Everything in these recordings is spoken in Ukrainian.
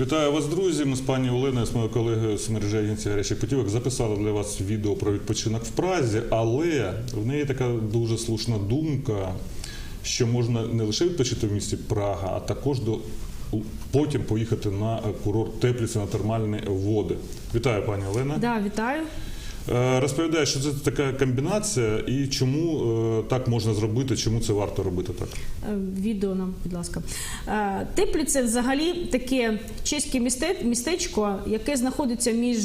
Вітаю вас, друзі. Ми з пані Оленою, з моєю колегою з мережі агенції гарячих путівок записали для вас відео про відпочинок в Празі, але в неї така дуже слушна думка, що можна не лише відпочити в місті Прага, а також до потім поїхати на курорт Тепліці на термальні води. Вітаю, пані Олена. Да, вітаю. Е, Розповідаю, що це така комбінація і чому е, так можна зробити, чому це варто робити так. Е, Відео нам, будь ласка. Теплі це взагалі таке чеське містечко, яке знаходиться між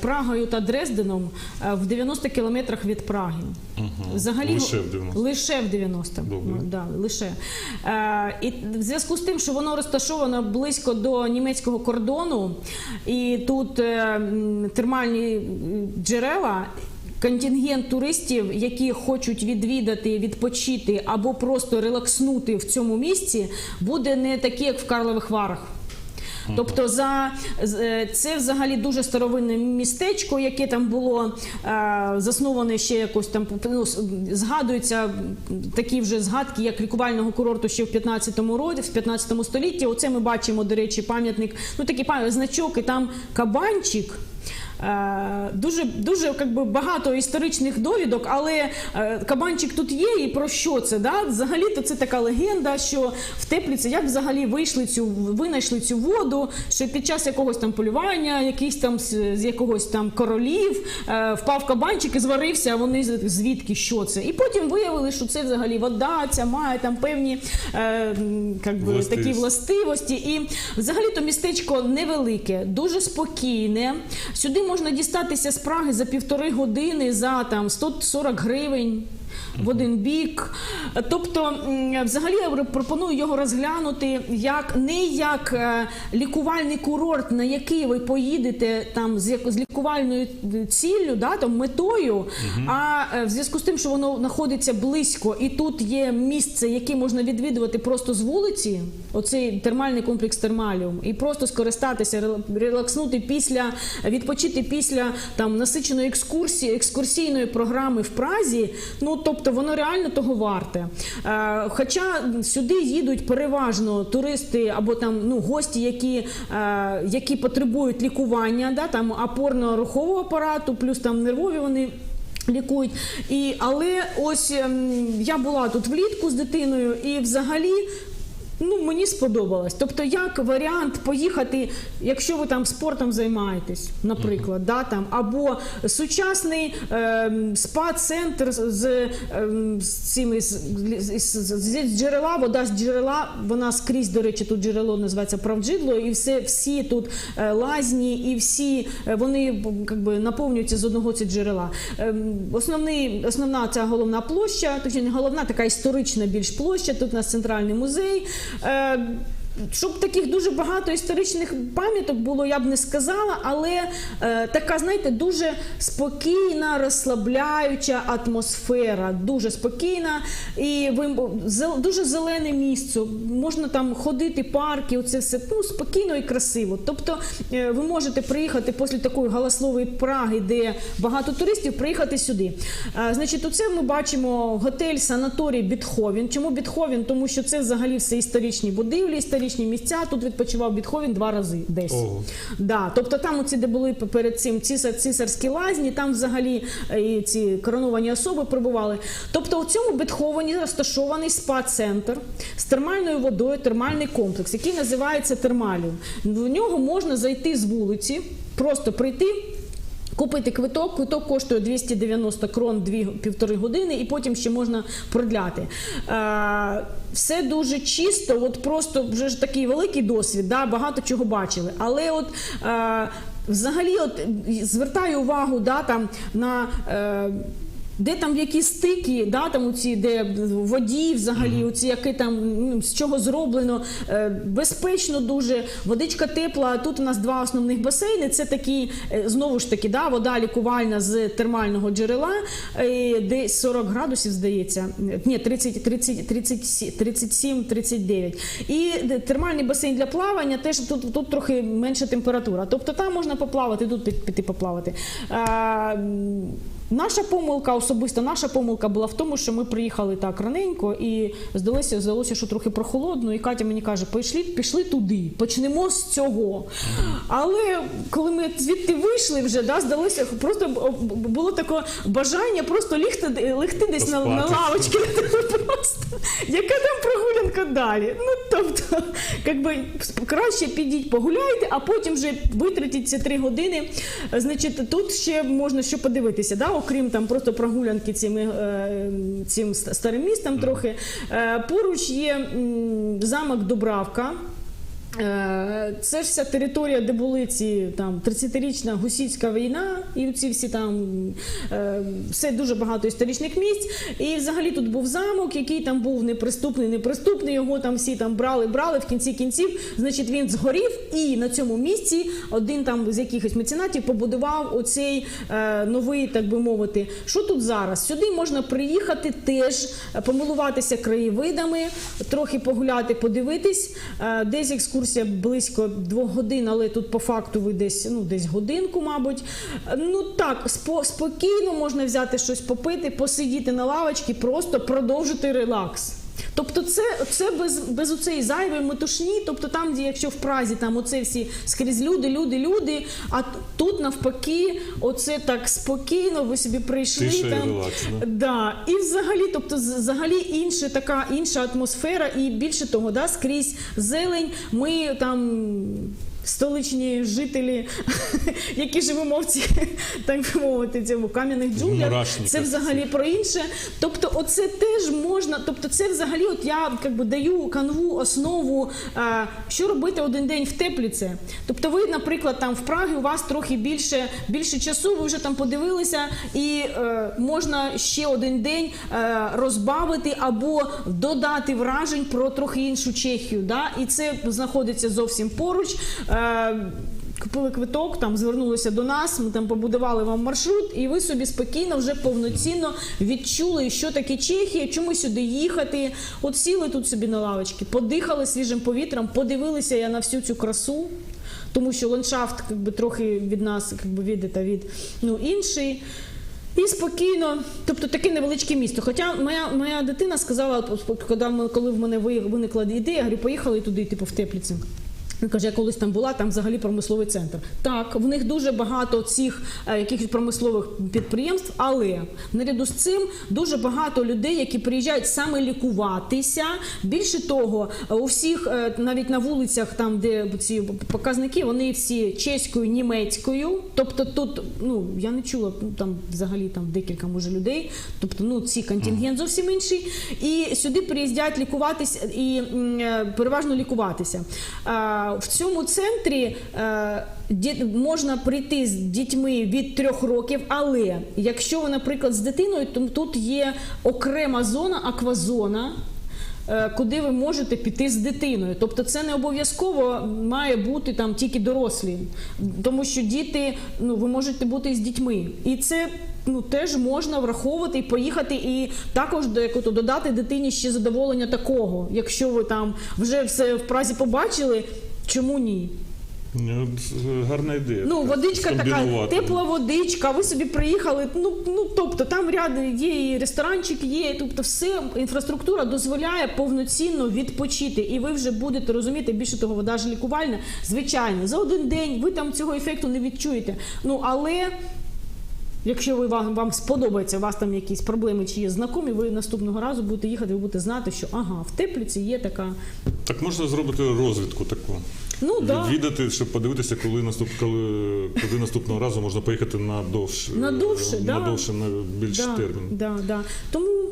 Прагою та Дрезденом в 90 кілометрах від Праги. Взагалі, Лише в 90. Лише в 90. Добре. Ну, Да, лише. І в зв'язку з тим, що воно розташовано близько до німецького кордону, і тут термальні джерела. Контингент туристів, які хочуть відвідати, відпочити або просто релакснути в цьому місці, буде не такий, як в Карлових Варах. Тобто за е, це взагалі дуже старовинне містечко, яке там було е, засноване ще якось там ну, згадуються такі вже згадки, як лікувального курорту ще в 15 році, в 15 столітті. Оце ми бачимо, до речі, пам'ятник, ну такий пам'ятник, значок, і там кабанчик. Е, Дуже дуже как би, багато історичних довідок, але е, кабанчик тут є. І про що це? Да? Взагалі то це така легенда, що в Тепліці як взагалі вийшли цю винайшли цю воду, що під час якогось там полювання, якийсь там з, якогось там королів е, впав кабанчик і зварився. А вони звідки що це? І потім виявили, що це взагалі вода, ця має там певні е, как би, такі Властивості. властивості. І взагалі то містечко невелике, дуже спокійне. Сюди можна дістатися з Праги за півтори години за там 140 гривень. В один бік, тобто, взагалі я пропоную його розглянути як не як е, лікувальний курорт, на який ви поїдете там з як- з лікувальною ціллю, да, там метою. А е, в зв'язку з тим, що воно знаходиться близько, і тут є місце, яке можна відвідувати просто з вулиці. Оцей термальний комплекс термаліум, і просто скористатися, релакснути після відпочити після там насиченої екскурсії, екскурсійної програми в Празі. Ну тобто воно реально того варте. Е, хоча сюди їдуть переважно туристи або там ну гості, які, е, які потребують лікування, да, там опорно-рухового апарату, плюс там нервові вони. Лікують, і але ось ем, я була тут влітку з дитиною, і взагалі. Ну, мені сподобалось. Тобто, як варіант поїхати, якщо ви там спортом займаєтесь, наприклад, да, там, або сучасний ем, спа-центр з, ем, з цими з, з, з, з джерела, вода з джерела, вона скрізь, до речі, тут джерело називається Правджидло, і все, всі тут е, лазні, і всі е, вони как би, наповнюються з одного цього джерела. Ем, Основний, основна ця головна площа, точніше не головна, така історична більш площа. Тут у нас центральний музей. Е, Щоб таких дуже багато історичних пам'яток було, я б не сказала, але е, така, знаєте, дуже спокійна, розслабляюча атмосфера, дуже спокійна і ви дуже зелене місце. Можна там ходити, парки, оце все ну, спокійно і красиво. Тобто е, ви можете приїхати після такої галасливої Праги, де багато туристів, приїхати сюди. Е, Значить, оце ми бачимо готель санаторій Бітховен. Чому Бітховен? Тому що це взагалі все історичні будівлі, історичні місця. Тут відпочивав Бітховен два рази десь. Ого. Да, тобто там оці, де були перед цим цісар, цісарські лазні, там взагалі е, і ці короновані особи прибували. Тобто у цьому Бетховені розташований спа-центр з термальною водою, термальний комплекс, який називається термаліум. В нього можна зайти з вулиці, просто прийти. Купити квиток, квиток коштує 290 крон 2-1,5 години, і потім ще можна продляти. Е, все дуже чисто, от просто вже ж такий великий досвід, да, багато чого бачили. Але от е, взагалі, от звертаю увагу да, там, на. Е, де там які стики, да, там оці, де воді взагалі, оці, які там ну, з чого зроблено, е, безпечно дуже, водичка тепла. Тут у нас два основних басейни. Це такі, е, знову ж таки, да, вода лікувальна з термального джерела, е, десь 40 градусів, здається. Ні, 30, 30, 37, 37, 39. І термальний басейн для плавання теж тут, тут трохи менша температура. Тобто там можна поплавати, тут піти поплавати. А, Наша помилка, особисто наша помилка була в тому, що ми приїхали так раненько, і здалося, здалося, що трохи прохолодно. І Катя мені каже: пішли, пішли туди, почнемо з цього. Але коли ми звідти вийшли, вже да, здалося, просто було таке бажання просто лігти, легти десь на, на лавочці. Просто яка там прогулянка далі? Ну тобто, якби краще підіть погуляйте, а потім вже витратіть ці три години. Значить, тут ще можна що подивитися, да? Окрім там просто прогулянки цими, е, цим старим містом трохи. Е, поруч є замок Дубравка. Е, Це ж вся територія, де були ці там 30-річна гусітська війна, і ці всі там е, все дуже багато історичних місць. І взагалі тут був замок, який там був неприступний, неприступний. Його там всі там брали, брали в кінці кінців. Значить, він згорів, і на цьому місці один там з якихось меценатів побудував оцей е, новий, так би мовити. Що тут зараз? Сюди можна приїхати теж е, помилуватися краєвидами, трохи погуляти, подивитись. Е, Десь екскурсія близько двох годин, але тут по факту ви десь ну десь годинку, мабуть. Ну так, спо- спокійно можна взяти щось попити, посидіти на лавочці, просто продовжити релакс. Тобто це, це без, без оцеї зайвої метушні, тобто там, де якщо в Празі там оце всі скрізь люди, люди, люди, а тут навпаки, оце так спокійно, ви собі прийшли Тиша і там. релакс, да? Да. І взагалі, тобто, взагалі інша така інша атмосфера, і більше того, да, скрізь зелень. Ми там. Столичні жителі, які живемо в ці, так би мовити, цьому кам'яних джунглях, це взагалі про інше. Тобто, оце теж можна. Тобто, це взагалі, от я як би даю канву основу, е, що робити один день в тепліце. Тобто, ви, наприклад, там в Прагі у вас трохи більше, більше часу, ви вже там подивилися, і е, можна ще один день е, розбавити або додати вражень про трохи іншу Чехію. Да? І це знаходиться зовсім поруч. Е, Купили квиток, там звернулися до нас. Ми там побудували вам маршрут, і ви собі спокійно вже повноцінно відчули, що таке Чехія, чому сюди їхати. От сіли тут собі на лавочці, подихали свіжим повітрям, подивилися я на всю цю красу, тому що ландшафт якби, трохи від нас якби, від, та від ну, інший. І спокійно, тобто таке невеличке місто. Хоча моя, моя дитина сказала, коли в мене виникла ідея, я говорю, поїхали туди, типу, в Тепліці. Він каже, я колись там була, там взагалі промисловий центр. Так, в них дуже багато цих е, якихось промислових підприємств, але наряду з цим дуже багато людей, які приїжджають саме лікуватися. Більше того, у всіх е, навіть на вулицях, там де ці показники, вони всі чеською, німецькою. Тобто тут, ну я не чула ну, там взагалі там декілька може людей. Тобто, ну ці контингент зовсім інший. І сюди приїздять лікуватися і е, переважно лікуватися. В цьому центрі е, можна прийти з дітьми від трьох років, але якщо ви, наприклад, з дитиною, то тут є окрема зона, аквазона. е, Куди ви можете піти з дитиною, тобто це не обов'язково має бути там тільки дорослі, тому що діти, ну ви можете бути з дітьми, і це ну теж можна враховувати і поїхати, і також ото, додати дитині ще задоволення такого. Якщо ви там вже все в празі побачили, чому ні? Ну, Гарна ідея. Ну, водичка така, тепла водичка, ви собі приїхали. Ну, ну тобто там ряд є і ресторанчик, є, тобто все інфраструктура дозволяє повноцінно відпочити. І ви вже будете розуміти, більше того, вода ж лікувальна. Звичайно, за один день ви там цього ефекту не відчуєте. Ну але. Якщо ви вам, вам сподобається, у вас там якісь проблеми чи є знайомі, ви наступного разу будете їхати, ви будете знати, що ага, в Тепліці є така. Так можна зробити розвідку таку. Ну да. Відвідати, щоб подивитися, коли наступ, коли, коли наступного разу можна поїхати на довше, На довше, на да. довше, на більш да, термін. Да, да. Тому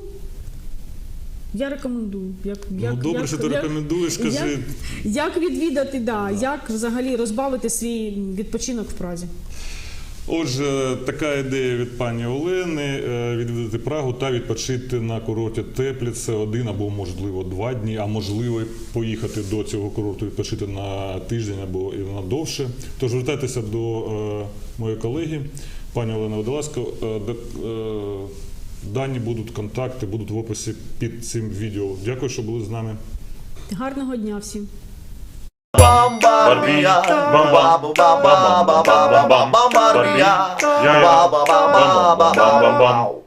я рекомендую. Як, Ну, добре, що ти рекомендуєш, скажи. Як, як відвідати, да, як взагалі розбавити свій відпочинок в Празі. Отже, така ідея від пані Олени е, відвідати Прагу та відпочити на курорті Тепліце один або можливо два дні, а можливо поїхати до цього курорту відпочити на тиждень або і на довше. Тож звертайтеся до е, моєї колеги, пані Олени Водолазко. Е, Дані будуть контакти, будуть в описі під цим відео. Дякую, що були з нами. Гарного дня всім. Bombardia, Bamba, Bamba, Bamba, Bamba, Bombardia, Bamba, Bamba, Bamba, Bamba, Bamba.